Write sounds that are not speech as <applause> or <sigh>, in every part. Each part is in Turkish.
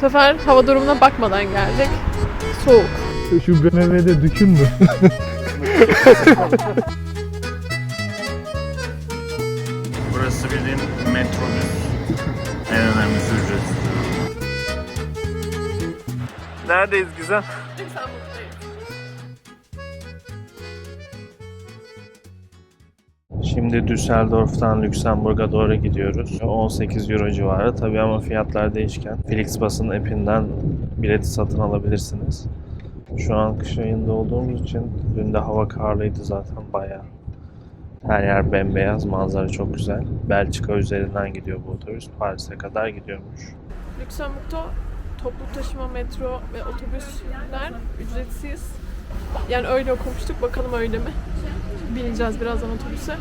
Bu sefer hava durumuna bakmadan geldik. Soğuk. Şu BMW'de dükün mü? Burası bildiğin metrobüs. en önemlisi ücretsiz. Neredeyiz güzel? Şimdi Düsseldorf'tan Lüksemburg'a doğru gidiyoruz. 18 euro civarı tabii ama fiyatlar değişken. Flixbus'ın app'inden bileti satın alabilirsiniz. Şu an kış ayında olduğumuz için dün de hava karlıydı zaten bayağı. Her yer bembeyaz, manzara çok güzel. Belçika üzerinden gidiyor bu otobüs. Paris'e kadar gidiyormuş. Lüksemburg'da toplu taşıma, metro ve otobüsler ücretsiz. Yani öyle okumuştuk. Bakalım öyle mi? Bineceğiz birazdan otobüse.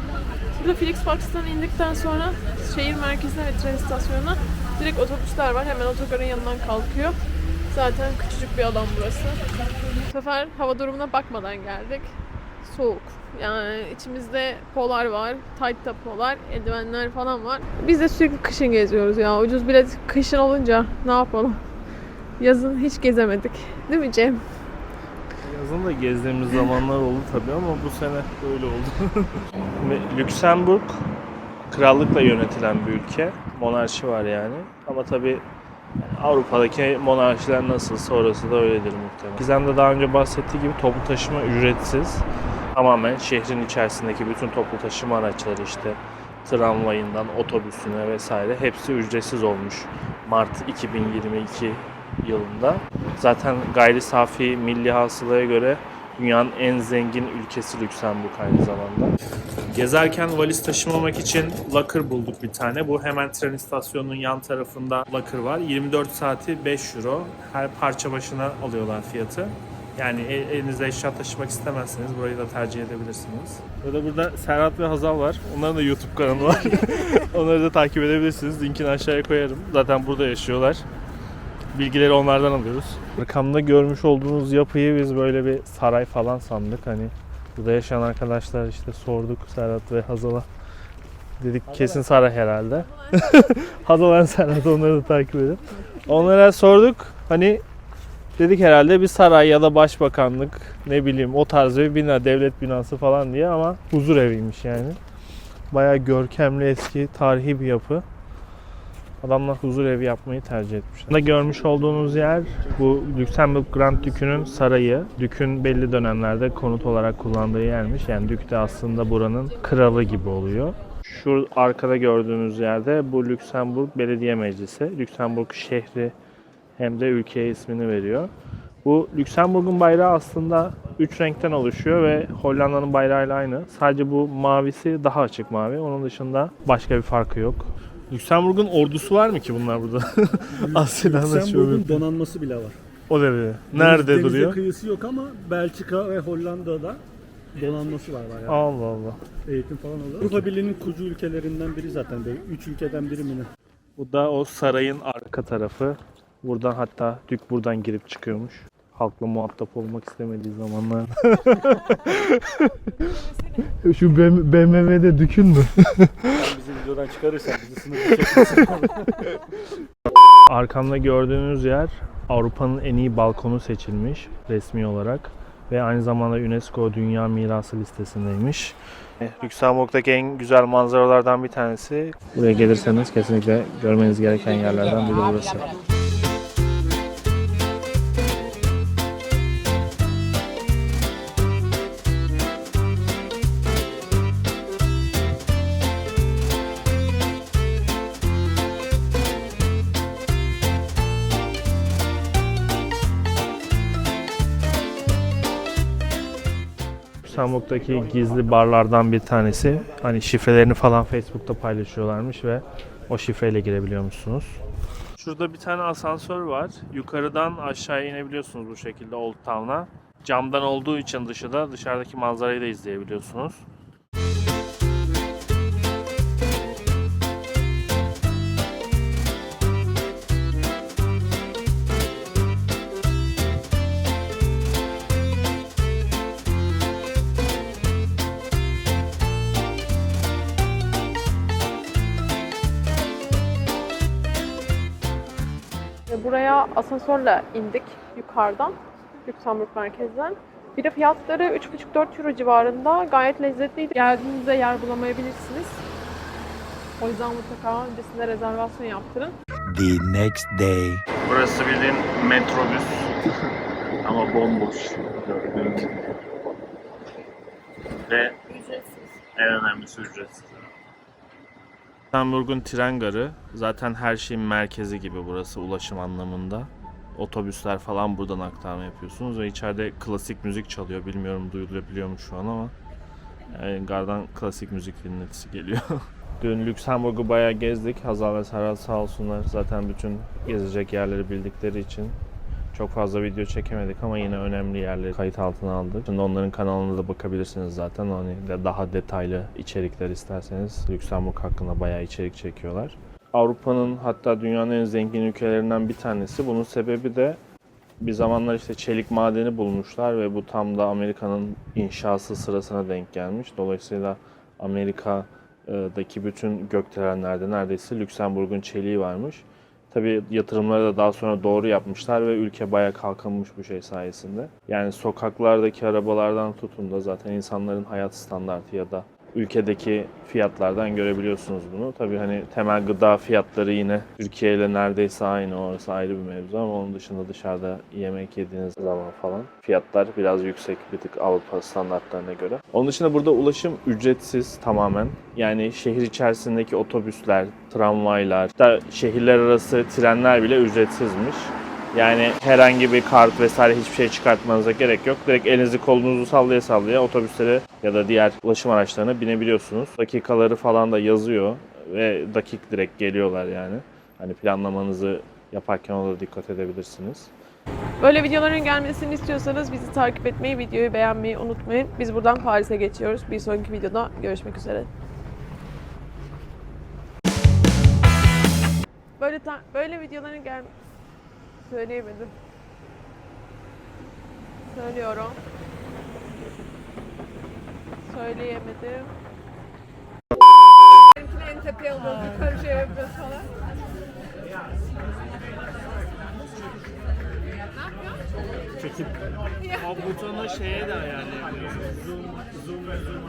Burada Flixbux'tan indikten sonra şehir merkezine ve tren istasyonuna direkt otobüsler var. Hemen otogarın yanından kalkıyor. Zaten küçücük bir alan burası. Bu sefer hava durumuna bakmadan geldik. Soğuk. Yani içimizde polar var, tight'ta polar, eldivenler falan var. Biz de sürekli kışın geziyoruz ya. Ucuz bilet kışın olunca ne yapalım? Yazın hiç gezemedik. Değil mi Cem? Yazın da gezdiğimiz zamanlar oldu tabii ama bu sene böyle oldu. <laughs> Lüksemburg krallıkla yönetilen bir ülke. Monarşi var yani. Ama tabii Avrupa'daki monarşiler nasılsa orası da öyledir muhtemelen. Gizem de daha önce bahsettiği gibi toplu taşıma ücretsiz. Tamamen şehrin içerisindeki bütün toplu taşıma araçları işte tramvayından otobüsüne vesaire hepsi ücretsiz olmuş Mart 2022 yılında. Zaten gayri safi milli hasılaya göre dünyanın en zengin ülkesi Lüksemburg aynı zamanda. Gezerken valiz taşımamak için locker bulduk bir tane. Bu hemen tren istasyonunun yan tarafında locker var. 24 saati 5 euro. Her parça başına alıyorlar fiyatı. Yani el- elinizde eşya taşımak istemezseniz burayı da tercih edebilirsiniz. Burada burada Serhat ve Hazal var. Onların da YouTube kanalı var. <laughs> Onları da takip edebilirsiniz. Linkini aşağıya koyarım. Zaten burada yaşıyorlar. Bilgileri onlardan alıyoruz. Arkamda görmüş olduğunuz yapıyı biz böyle bir saray falan sandık. Hani burada yaşayan arkadaşlar işte sorduk Serhat ve Hazal'a. Dedik kesin saray herhalde. <laughs> Hazal ve Serhat onları da takip edin. Onlara sorduk. Hani dedik herhalde bir saray ya da başbakanlık ne bileyim o tarz bir bina, devlet binası falan diye ama huzur eviymiş yani. Bayağı görkemli eski tarihi bir yapı. Adamlar huzur evi yapmayı tercih etmişler. Burada görmüş olduğunuz yer bu Lüksemburg Grand Dükü'nün sarayı. Dük'ün belli dönemlerde konut olarak kullandığı yermiş. Yani Dük de aslında buranın kralı gibi oluyor. Şu arkada gördüğünüz yerde bu Lüksemburg Belediye Meclisi. Lüksemburg şehri hem de ülkeye ismini veriyor. Bu Lüksemburg'un bayrağı aslında 3 renkten oluşuyor ve Hollanda'nın bayrağıyla aynı. Sadece bu mavisi daha açık mavi. Onun dışında başka bir farkı yok. Lüksemburg'un ordusu var mı ki bunlar burada? <laughs> Asya'dan da Lüksemburg'un donanması bile var. O derece. Nerede Denize duruyor? kıyısı yok ama Belçika ve Hollanda'da donanması var bayağı. Allah Allah. Eğitim falan oluyor. Avrupa Birliği'nin kurucu ülkelerinden biri zaten. Böyle Üç ülkeden biri mi ne? Bu da o sarayın arka tarafı. Buradan hatta Dük buradan girip çıkıyormuş. Halkla muhatap olmak istemediği zamanlar. <laughs> Şu BMW'de dükün mü? Videodan çıkarırsan bizi sınıf çekmesin. <laughs> Arkamda gördüğünüz yer Avrupa'nın en iyi balkonu seçilmiş resmi olarak ve aynı zamanda UNESCO Dünya Mirası listesindeymiş. Lüksemburg'daki en güzel manzaralardan bir tanesi. Buraya gelirseniz kesinlikle görmeniz gereken yerlerden biri burası. Lüksemburg'daki gizli barlardan bir tanesi. Hani şifrelerini falan Facebook'ta paylaşıyorlarmış ve o şifreyle girebiliyormuşsunuz. Şurada bir tane asansör var. Yukarıdan aşağıya inebiliyorsunuz bu şekilde Old Town'a. Camdan olduğu için dışı da dışarıdaki manzarayı da izleyebiliyorsunuz. Buraya asansörle indik yukarıdan. Lüksemburg merkezden. Bir de fiyatları 3,5-4 euro civarında. Gayet lezzetliydi. Geldiğinizde yer bulamayabilirsiniz. O yüzden mutlaka öncesinde rezervasyon yaptırın. the next day. Burası bildiğin metrobüs <laughs> ama bomboş gördüğün gibi. Ve en önemlisi ücretsiz. Hamburg'un tren garı zaten her şeyin merkezi gibi burası ulaşım anlamında. Otobüsler falan buradan aktarma yapıyorsunuz ve içeride klasik müzik çalıyor. Bilmiyorum duyulabiliyor mu şu an ama yani gardan klasik müzik dinletisi geliyor. <laughs> Dün Lüksemburg'u bayağı gezdik. Hazal ve Serhat sağ olsunlar. Zaten bütün gezecek yerleri bildikleri için çok fazla video çekemedik ama yine önemli yerleri kayıt altına aldık. Şimdi onların kanalına da bakabilirsiniz zaten. Hani de daha detaylı içerikler isterseniz Lüksemburg hakkında bayağı içerik çekiyorlar. Avrupa'nın hatta dünyanın en zengin ülkelerinden bir tanesi. Bunun sebebi de bir zamanlar işte çelik madeni bulmuşlar ve bu tam da Amerika'nın inşası sırasına denk gelmiş. Dolayısıyla Amerika'daki bütün gökdelenlerde neredeyse Lüksemburg'un çeliği varmış. Tabii yatırımları da daha sonra doğru yapmışlar ve ülke bayağı kalkınmış bu şey sayesinde. Yani sokaklardaki arabalardan tutun da zaten insanların hayat standartı ya da ülkedeki fiyatlardan görebiliyorsunuz bunu. Tabii hani temel gıda fiyatları yine Türkiye ile neredeyse aynı. Orası ayrı bir mevzu ama onun dışında dışarıda yemek yediğiniz zaman falan fiyatlar biraz yüksek bir tık Avrupa standartlarına göre. Onun dışında burada ulaşım ücretsiz tamamen. Yani şehir içerisindeki otobüsler, tramvaylar, hatta şehirler arası trenler bile ücretsizmiş. Yani herhangi bir kart vesaire hiçbir şey çıkartmanıza gerek yok. Direkt elinizi kolunuzu sallaya sallaya otobüslere ya da diğer ulaşım araçlarına binebiliyorsunuz. Dakikaları falan da yazıyor ve dakik direkt geliyorlar yani. Hani planlamanızı yaparken ona da dikkat edebilirsiniz. Böyle videoların gelmesini istiyorsanız bizi takip etmeyi, videoyu beğenmeyi unutmayın. Biz buradan Paris'e geçiyoruz. Bir sonraki videoda görüşmek üzere. Böyle böyle videoların gel söyleyemedim. Söylüyorum. Söyleyemedim. en tepeye alıyoruz, yukarı şey yapıyoruz falan. Çekip o butonu şeye de ayarlayabiliyorsunuz. Zoom, zoom ve zoom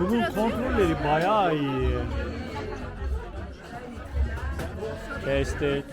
Bunun kontrolleri bayağı iyi. Kestik.